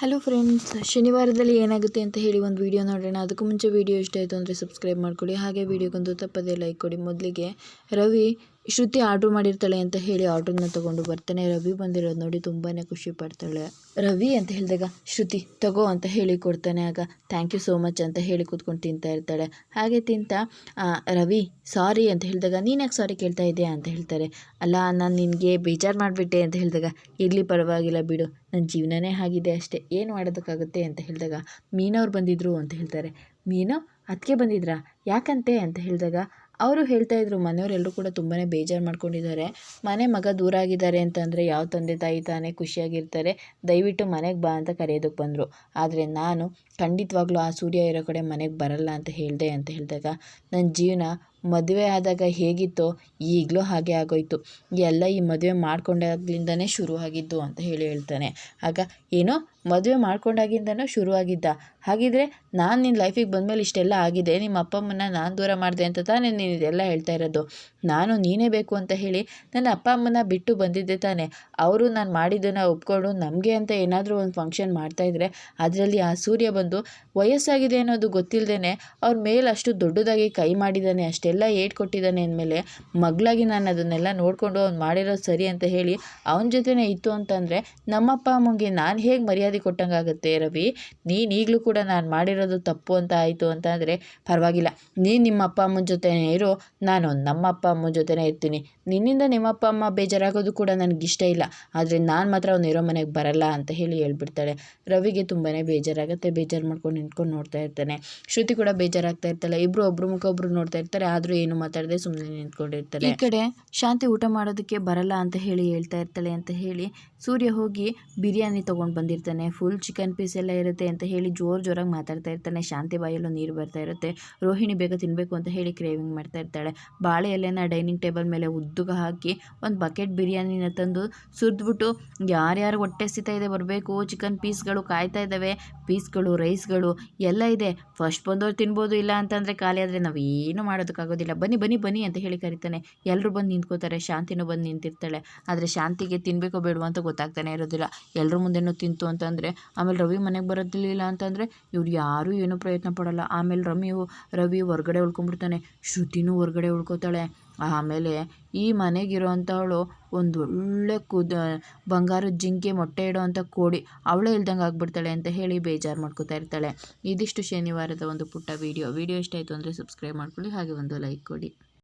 Hello friends ಶನಿವಾರದಲ್ಲಿ ಏನಾಗುತ್ತೆ ಅಂತ ಹೇಳಿ ಒಂದು ವಿಡಿಯೋ ನೋಡೋಣ. ಅದಕ್ಕೂ ಮುಂಚೆ ವಿಡಿಯೋ ಇಷ್ಟ ಆಯಿತು ಅಂದರೆ ಸಬ್ಸ್ಕ್ರೈಬ್ ಮಾಡ್ಕೊಳ್ಳಿ. ಹಾಗೆ ವಿಡಿಯೋಗೊಂದು ತಪ್ಪದೇ ಲೈಕ್ ಕೊಡಿ. ಮೊದಲಿಗೆ ರವಿ ಶ್ರುತಿ ಆರ್ಡ್ರ್ ಮಾಡಿರ್ತಾಳೆ ಅಂತ ಹೇಳಿ ಆರ್ಡ್ರನ್ನ ತಗೊಂಡು ಬರ್ತಾನೆ. ರವಿ ಬಂದಿರೋದು ನೋಡಿ ತುಂಬಾ ಖುಷಿ ಪಡ್ತಾಳೆ. ರವಿ ಅಂತ ಹೇಳಿದಾಗ, ಶ್ರುತಿ, ತಗೋ ಅಂತ ಹೇಳಿ ಕೊಡ್ತಾನೆ. ಆಗ ಥ್ಯಾಂಕ್ ಯು ಸೋ ಮಚ್ ಅಂತ ಹೇಳಿ ಕೂತ್ಕೊಂಡು ತಿಂತಾ ಇರ್ತಾಳೆ. ಹಾಗೆ ತಿಂತ ರವಿ ಸಾರಿ ಅಂತ ಹೇಳಿದಾಗ, ನೀನು ಯಾಕೆ ಸಾರಿ ಕೇಳ್ತಾ ಇದೆಯಾ? ಅಂತ ಹೇಳ್ತಾರೆ. ಅಲ್ಲ, ನಾನು ನಿನಗೆ ಬೇಜಾರು ಮಾಡಿಬಿಟ್ಟೆ ಅಂತ ಹೇಳಿದಾಗ, ಇರಲಿ, ಪರವಾಗಿಲ್ಲ ಬಿಡು. ನನ್ನ ಜೀವನನೇ ಆಗಿದೆ ಅಷ್ಟೇ. ಏನು ಮಾಡೋದಕ್ಕಾಗುತ್ತೆ? ಅಂತ ಹೇಳಿದಾಗ, ಮೀನವ್ರು ಬಂದಿದ್ರು ಅಂತ ಹೇಳ್ತಾರೆ. ಮೀನು? ಅದಕ್ಕೆ ಬಂದಿದ್ರಾ? ಯಾಕಂತೆ? ಅಂತ ಹೇಳಿದಾಗ ಅವರು ಹೇಳ್ತಾ ಇದ್ರು ಮನೆಯವರೆಲ್ಲರೂ ಕೂಡ ತುಂಬಾ ಬೇಜಾರು ಮಾಡ್ಕೊಂಡಿದ್ದಾರೆ. ಮನೆ ಮಗ ದೂರ ಆಗಿದ್ದಾರೆ ಅಂತಂದರೆ ಯಾವ ತಂದೆ ತಾಯಿ ತಾನೇ ಖುಷಿಯಾಗಿರ್ತಾರೆ. ದಯವಿಟ್ಟು ಮನೆಗೆ ಬಾ ಅಂತ ಕರೆಯೋದಕ್ಕೆ ಬಂದರು. ಆದರೆ ನಾನು ಖಂಡಿತವಾಗ್ಲೂ ಆ ಸೂರ್ಯ ಇರೋ ಕಡೆ ಮನೆಗೆ ಬರಲ್ಲ ಅಂತ ಹೇಳಿದೆ ಅಂತ ಹೇಳಿದಾಗ ನನ್ನ ಜೀವನ ಮದುವೆ ಆದಾಗ ಹೇಗಿತ್ತೋ ಈಗಲೂ ಹಾಗೆ ಆಗೋಯ್ತು. ಎಲ್ಲ ಈ ಮದುವೆ ಮಾಡ್ಕೊಂಡಾಗ್ಲಿಂದನೇ ಶುರು ಆಗಿದ್ದು ಅಂತ ಹೇಳಿ ಹೇಳ್ತಾನೆ. ಆಗ, ಏನೋ, ಮದುವೆ ಮಾಡ್ಕೊಂಡಾಗಿಂದನೂ ಶುರುವಾಗಿದ್ದ. ಹಾಗಿದ್ರೆ ನಾನು ನಿನ್ನ ಲೈಫಿಗೆ ಬಂದಮೇಲೆ ಇಷ್ಟೆಲ್ಲ ಆಗಿದೆ. ನಿಮ್ಮ ಅಪ್ಪ ಅಮ್ಮನ ನಾನು ದೂರ ಮಾಡಿದೆ ಅಂತ ತಾನೇ ನೀನು ಇದೆಲ್ಲ ಹೇಳ್ತಾ ಇರೋದು. ನಾನು ನೀನೇ ಬೇಕು ಅಂತ ಹೇಳಿ ನನ್ನ ಅಪ್ಪ ಅಮ್ಮನ ಬಿಟ್ಟು ಬಂದಿದ್ದೆ ತಾನೆ. ಅವರು ನಾನು ಮಾಡಿದ್ದನ್ನು ಒಪ್ಕೊಂಡು ನಮಗೆ ಅಂತ ಏನಾದರೂ ಒಂದು ಫಂಕ್ಷನ್ ಮಾಡ್ತಾಯಿದ್ರೆ ಅದರಲ್ಲಿ ಆ ಸೂರ್ಯ ಬಂದು, ವಯಸ್ಸಾಗಿದೆ ಅನ್ನೋದು ಗೊತ್ತಿಲ್ಲದೇ ಅವ್ರ ಮೇಲೆ ಅಷ್ಟು ದೊಡ್ಡದಾಗಿ ಕೈ ಮಾಡಿದ್ದಾನೆ ಅಷ್ಟೆಲ್ಲ ಏಟ್ ಕೊಟ್ಟಿದ್ದಾನೆ ಅಂದಮೇಲೆ ಮಗಳಾಗಿ ನಾನು ಅದನ್ನೆಲ್ಲ ನೋಡಿಕೊಂಡು ಅವ್ನು ಮಾಡಿರೋದು ಸರಿ ಅಂತ ಹೇಳಿ ಅವನ ಜೊತೆನೇ ಇತ್ತು ಅಂತಂದರೆ ನಮ್ಮಪ್ಪ ಅಮ್ಮಂಗೆ ನಾನು ಹೇಗೆ ಮರ್ಯಾದೆ ಕೊಟ್ಟಂಗಾಗುತ್ತೆ ರವಿ? ನೀನು ಈಗಲೂ ಕೂಡ ನಾನು ಮಾಡಿರೋದು ತಪ್ಪು ಅಂತ ಆಯಿತು ಅಂತ ಅಂದರೆ ಪರವಾಗಿಲ್ಲ. ನೀನು ನಿಮ್ಮ ಅಪ್ಪ ಅಮ್ಮನ ಜೊತೆನೇ ಇರು ನಾನು ನಮ್ಮ ಅಪ್ಪ ಅಮ್ಮನ ಜೊತೆನೇ ಇರ್ತೀನಿ. ನಿನ್ನಿಂದ ನಿಮ್ಮ ಅಪ್ಪ ಅಮ್ಮ ಬೇಜಾರಾಗೋದು ಕೂಡ ನನಗಿಷ್ಟ ಇಲ್ಲ. ಆದರೆ ನಾನು ಮಾತ್ರ ಅವ್ನು ಇರೋ ಮನೆಗೆ ಬರಲ್ಲ ಅಂತ ಹೇಳಿ ಹೇಳ್ಬಿಡ್ತಾಳೆ. ರವಿಗೆ ತುಂಬಾ ಬೇಜಾರಾಗುತ್ತೆ, ಬೇಜಾರು ಮಾಡ್ಕೊಂಡು ನಿಂತ್ಕೊಂಡು ನೋಡ್ತಾ ಇರ್ತಾನೆ. ಶ್ರುತಿ ಕೂಡ ಬೇಜಾರಾಗ್ತಾ ಇರ್ತಾಳೆ. ಇಬ್ಬರು ಒಬ್ರು ಮುಖ ಒಬ್ಬರು ನೋಡ್ತಾ ಇರ್ತಾರೆ. ಆದರೂ ಏನು ಮಾತಾಡದೆ ಸುಮ್ಮನೆ ನಿಂತ್ಕೊಂಡಿರ್ತಾರೆ. ಈ ಕಡೆ ಶಾಂತಿ ಊಟ ಮಾಡೋದಕ್ಕೆ ಬರಲ್ಲ ಅಂತ ಹೇಳಿ ಹೇಳ್ತಾ ಇರ್ತಾಳೆ ಅಂತ ಹೇಳಿ ಸೂರ್ಯ ಹೋಗಿ ಬಿರಿಯಾನಿ ತಗೊಂಡ್ ಬಂದಿರ್ತಾನೆ. ಫುಲ್ ಚಿಕನ್ ಪೀಸ್ ಎಲ್ಲ ಇರುತ್ತೆ ಅಂತ ಹೇಳಿ ಜೋರು ಜೋರಾಗಿ ಮಾತಾಡ್ತಾ ಇರ್ತಾನೆ. ಶಾಂತಿ ಬಾಯಲ್ಲೂ ನೀರು ಬರ್ತಾ ಇರುತ್ತೆ. ರೋಹಿಣಿ ಬೇಗ ತಿನ್ನಬೇಕು ಅಂತ ಹೇಳಿ ಕ್ರೇವಿಂಗ್ ಮಾಡ್ತಾ ಇರ್ತಾಳೆ. ಬಾಳೆ ಎಲೆನ ಡೈನಿಂಗ್ ಟೇಬಲ್ ಮೇಲೆ ಉದ್ದುಗ ಹಾಕಿ ಒಂದು ಬಕೆಟ್ ಬಿರಿಯಾನಿನ ತಂದು ಸುರಿದ್ಬಿಟ್ಟು ಯಾರ್ಯಾರು ಹೊಟ್ಟೆ ಸಿಗ್ತಾ ಇದೆ ಬರಬೇಕು ಚಿಕನ್ ಪೀಸ್ಗಳು ಕಾಯ್ತಾ ಇದ್ದಾವೆ ಪೀಸ್ಗಳು ರೈಸ್ಗಳು ಎಲ್ಲ ಇದೆ. ಫಸ್ಟ್ ಬಂದವ್ರು ತಿನ್ಬೋದು ಇಲ್ಲ ಅಂತಂದರೆ ಖಾಲಿ ಆದರೆ ನಾವೇನು ಮಾಡೋದಕ್ಕಾಗೋದಿಲ್ಲ ಬನ್ನಿ ಬನ್ನಿ ಬನ್ನಿ ಅಂತ ಹೇಳಿ ಕರಿತಾನೆ. ಎಲ್ಲರೂ ಬಂದು ನಿಂತ್ಕೋತಾರೆ. ಶಾಂತಿನೂ ಬಂದು ನಿಂತಿರ್ತಾಳೆ. ಆದರೆ ಶಾಂತಿಗೆ ತಿನ್ನಬೇಕೋ ಬೇಡವೋ ಅಂತ ಗೊತ್ತಾಗ್ತಾನೆ ಇರೋದಿಲ್ಲ. ಎಲ್ಲರ ಮುಂದೆನೂ ತಿಂತು ಅಂತಂದರೆ, ಆಮೇಲೆ ರವಿ ಮನೆಗೆ ಬರೋದಿಲ್ಲ ಅಂತಂದರೆ, ಇವ್ರು ಯಾರೂ ಏನೂ ಪ್ರಯತ್ನ ಪಡೋಲ್ಲ. ಆಮೇಲೆ ರಮಿಯು, ರವಿ ಹೊರ್ಗಡೆ ಉಳ್ಕೊಂಬಿಡ್ತಾನೆ ಶ್ರುತಿನೂ ಹೊರ್ಗಡೆ ಉಳ್ಕೋತಾಳೆ. ಆಮೇಲೆ ಈ ಮನೆಗಿರೋವಂಥವಳು ಒಂದು ಒಳ್ಳೆ ಕುದ ಬಂಗಾರದ ಜಿಂಕೆ ಮೊಟ್ಟೆ ಇಡೋವಂಥ ಕೋಡಿ ಅವಳೇ ಇಲ್ದಂಗೆ ಆಗ್ಬಿಡ್ತಾಳೆ ಅಂತ ಹೇಳಿ ಬೇಜಾರು ಮಾಡ್ಕೋತಾ ಇರ್ತಾಳೆ. ಇದಿಷ್ಟು ಶನಿವಾರದ ಒಂದು ಪುಟ್ಟ ವೀಡಿಯೋ ವೀಡಿಯೋ ಇಷ್ಟ ಆಯಿತು ಅಂದರೆ ಸಬ್ಸ್ಕ್ರೈಬ್ ಮಾಡ್ಕೊಳ್ಳಿ, ಹಾಗೆ ಒಂದು ಲೈಕ್ ಕೊಡಿ.